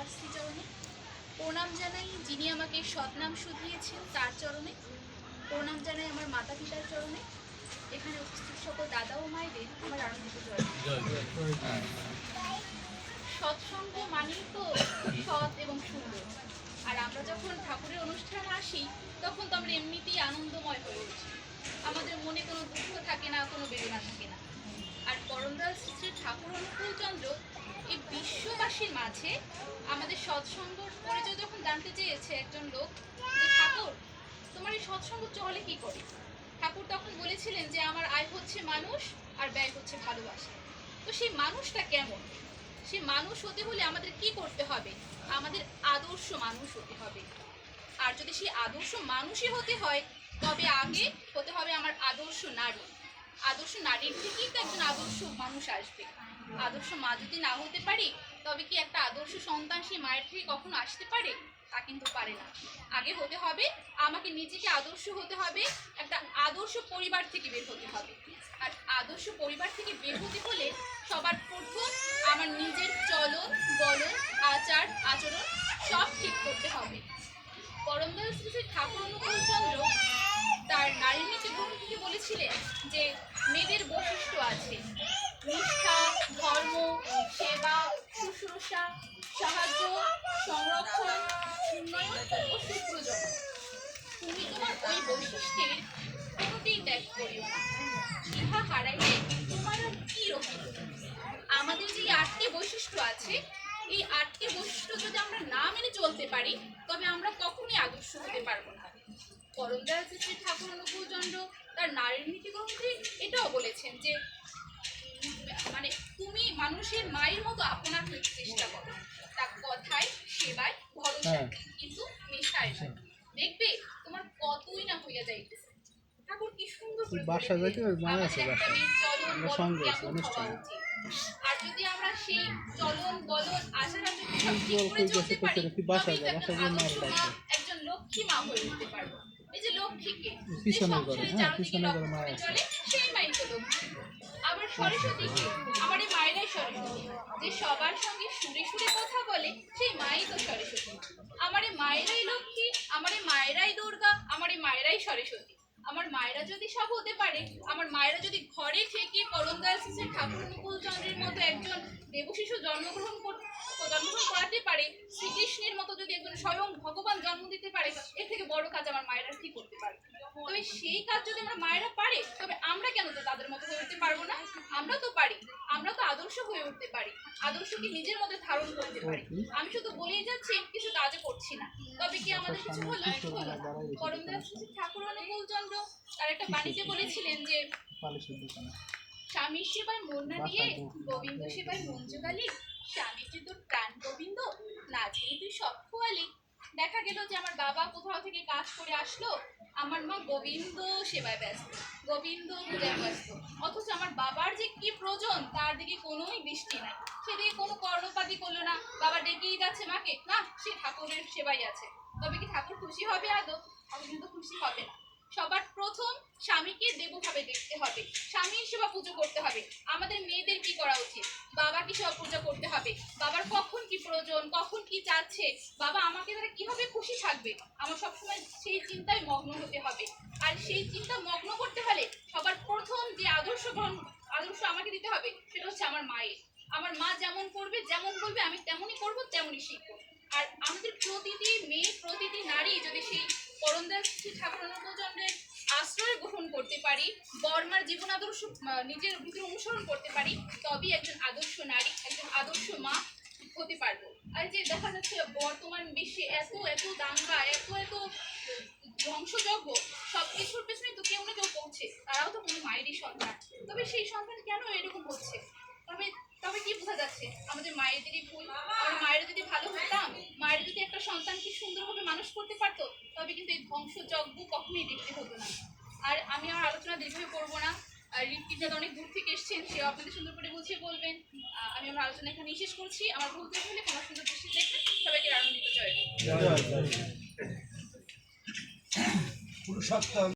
দাদার শ্রীচরণে প্রণাম জানাই যিনি আমাকে সৎনাম শুধিয়েছেন তার চরণে। প্রণাম জানাই আমার মাতা পিতার চরণে। এখানে উপস্থিত সকল দাদা ও মায়েদের আমার আনন্দিত চরণে সৎসঙ্গ মানেই তো সৎ এবং সুন্দর। আর আমরা যখন ঠাকুরের অনুষ্ঠানে আসি, তখন তো আমরা এমনিতেই আনন্দময় হয়ে উঠি। আমাদের মনে কোনো দুঃখ থাকে না, কোনো বেদনা থাকে না। আর করমদাল শ্রী শ্রী ঠাকুর অনুকূলচন্দ্র এই বিশ্ববাসীর মাঝে আমাদের সৎসঙ্গ পরিচয় যখন জানতে চেয়েছে একজন লোক, যে ঠাকুর, তোমার এই সৎসঙ্গ চলে কি করে? ঠাকুর তখন বলেছিলেন যে আমার আয় হচ্ছে মানুষ আর ব্যয় হচ্ছে ভালোবাসা। তো সেই মানুষটা কেমন? সে মানুষ হতে হলে আমাদের কি করতে হবে? আমাদের আদর্শ মানুষ হতে হবে। আর যদি সেই আদর্শ মানুষই হতে হয়, তবে আগে হতে হবে আমার আদর্শ নারী। আদর্শ নারীর থেকেই তো একজন আদর্শ মানুষ আসবে। আদর্শ মা যদি না হতে পারি তবে কি একটা আদর্শ সন্তান সেই মায়ের থেকে কখনো আসতে পারে? তা কিন্তু পারে না। আগে হতে হবে, আমাকে নিজেকে আদর্শ হতে হবে, একটা আদর্শ পরিবার থেকে বের হতে হবে। আর আদর্শ পরিবার থেকে বের হতে হলে সবার প্রথম আমার নিজের চলন, বলন, আচার, আচরণ সব ঠিক করতে হবে। পরমদয়াল শ্রী ঠাকুর অনুকূলচন্দ্র তার নারী নীতি গ্রহণ থেকে বলেছিলেন যে, মেয়েদের বৈশিষ্ট্য আছে। নিষ্ঠা, ধর্ম, সেবা, শুশ্রূষা, সাহায্য, সংরক্ষণ, উন্নয়ন ও সুপ্রযোগ তুমি তোমার ওই বৈশিষ্ট্যের কোনোটিই ত্যাগ করিও ইহা হারাইলে তোমার আর কি রহিল আমাদের যে আটটি বৈশিষ্ট্য আছে, এই আটটি বৈশিষ্ট্য যদি আমরা না মেনে চলতে পারি, তবে আমরা কখনোই আদর্শ হতে পারব না। করমদয়াল শ্রী ঠাকুর অনুকূলচন্দ্র তার নারীর নীতি গ্রন্থে এটাও বলেছেন যে মানে তুমি মানুষের মায়ের মতো আপনার হইতে চেষ্টা করো। তার কথায় সেবায় ভরসা হ্যাঁ। কিন্তু মেশায় নয় দেখবে তোমার কতই না হইয়া যাইতেছে। ঠাকুর কি সুন্দর বাসা যাইতে। আছে সঙ্গে অনুষ্ঠানে। আর যদি আমরা সেই চলন বলন আচার আচরণ চলতে পারি তবেই তো যা, একজন লক্ষ্মী মা হয়ে উঠতে পারব। এই যে লক্ষ্মীকে পিছনে করে, হ্যাঁ, পিছনে করে লক্ষ্য মা আছে। সেই মাই তো লক্ষ্মী। আবার সরস্বতীকে আমার এই মায়েরাই সরস্বতী। যে সবার সঙ্গে সুরে সুরে কথা বলে, সেই মাই তো সরস্বতী। আমার এই মায়েরাই লক্ষ্মী আমার এই মায়েরাই দুর্গা আমার এই মায়েরাই সরস্বতী। আমার মায়েরা যদি সব হতে পারে, আমার মায়েরা যদি ঘরে থেকে করমদয়াল শিশু ঠাকুর অনুকূল চন্দ্রের মতো একজন দেবশিশু জন্মগ্রহণ জন্মগ্রহণ করাতে পারে, শ্রীকৃষ্ণের মতো যদি একজন স্বয়ং ভগবান জন্ম দিতে পারে এর থেকে বড় কাজ আমার মায়েরা কি করতে পারে তবে সেই কাজ যদি আমার মায়েরা পারে তবে আমরা কেন তো তাদের মতো হয়ে উঠতে পারব না আমরা তো পারি আমরা তো আদর্শ হয়ে উঠতে পারি আদর্শকে নিজের মধ্যে ধারণ করতে পারি। আমি শুধু বলেই যাচ্ছি কিছু কাজে করছি না। তবে কি আমাদের কিছু হলো? হলো করমদাস ঠাকুর অনুকূলচন্দ্র তার একটা বাণীতে বলেছিলেন যে স্বামীর সেবায় মন না দিয়ে গোবিন্দ সেবায় মন জোগালি স্বামীর যে তোর প্রাণ গোবিন্দ না দিয়ে তুই সব খোয়ালি দেখা গেল যে আমার বাবা কোথাও থেকে কাজ করে আসলো, আমার মা গোবিন্দ সেবায় ব্যস্ত, গোবিন্দ পূজায় ব্যস্ত। অথচ আমার বাবার যে কি প্রয়োজন, তার দিকে কোনোই দৃষ্টি নাই। সেদিকে কোনো কর্ণপাতি করল না, বাবা ডেকেই যাচ্ছে মাকে না সে ঠাকুরের সেবাই আছে। তবে কি ঠাকুর খুশি হবে আদৌ? আমি কিন্তু খুশি হবে না। সবার প্রথম স্বামীকে দেবভাবে দেখতে হবে। স্বামীর সেবা পুজো করতে হবে। আমাদের মেয়েদের কি করা উচিত? বাবাকে সেবা পূজা করতে হবে? বাবার কখন কি প্রয়োজন? কখন কি চাচ্ছে বাবা আমাকে দ্বারা কীভাবে খুশি থাকবে? আমার সবসময় সেই চিন্তায় মগ্ন হতে হবে। আর সেই চিন্তা মগ্ন করতে হলে সবার প্রথম যে আদর্শ গ্রহণ, আদর্শ আমাকে দিতে হবে, সেটা হচ্ছে আমার মায়ের। আমার মা যেমন করবে, যেমন বলবে, আমি তেমনই করব, তেমনই শিখব। আর আমাদের প্রতিটি মেয়ে, প্রতিটি নারী যদি সেই করমদাস শ্রী ঠাকুর অনুকূলচন্দ্রের আশ্রয় গ্রহণ করতে পারি? বর্মার জীবন আদর্শ নিজের ভিতরে অনুসরণ করতে পারি? তবেই একজন আদর্শ নারী, একজন আদর্শ মা হতে পারব। আর যে দেখা যাচ্ছে বর্তমান বিশ্বে এত এত দাঙ্গা, এত এত ধ্বংসযজ্ঞ সব কিছুর পেছনে তো কেউ না কেউ পড়ছে। তারাও তো কোনো মায়েরই সন্তান। তবে সেই সন্তান কেন এরকম হচ্ছে? তবে তবে কি বোঝা যাচ্ছে? আমাদের মায়েদেরই ভুল আর মায়েরা যদি ভালো হতাম, মায়ের যদি একটা সন্তানকে সুন্দরভাবে মানুষ করতে পারতো? এই কখনোই দেখতে হতো না। আর আমি আমার আলোচনা দীর্ঘ করব না, আর রিপিটাদ অনেক দূর থেকে এসছেন, সেও আপনাদের সুন্দর করে বুঝিয়ে বলবেন। আমি আমার আলোচনা এখানে শেষ করছি। আমার ভুল থেকে হলে কোনো সুন্দর দৃষ্টি দেখবেন সবাইকে আনন্দিত জয়। পুরুষোত্তম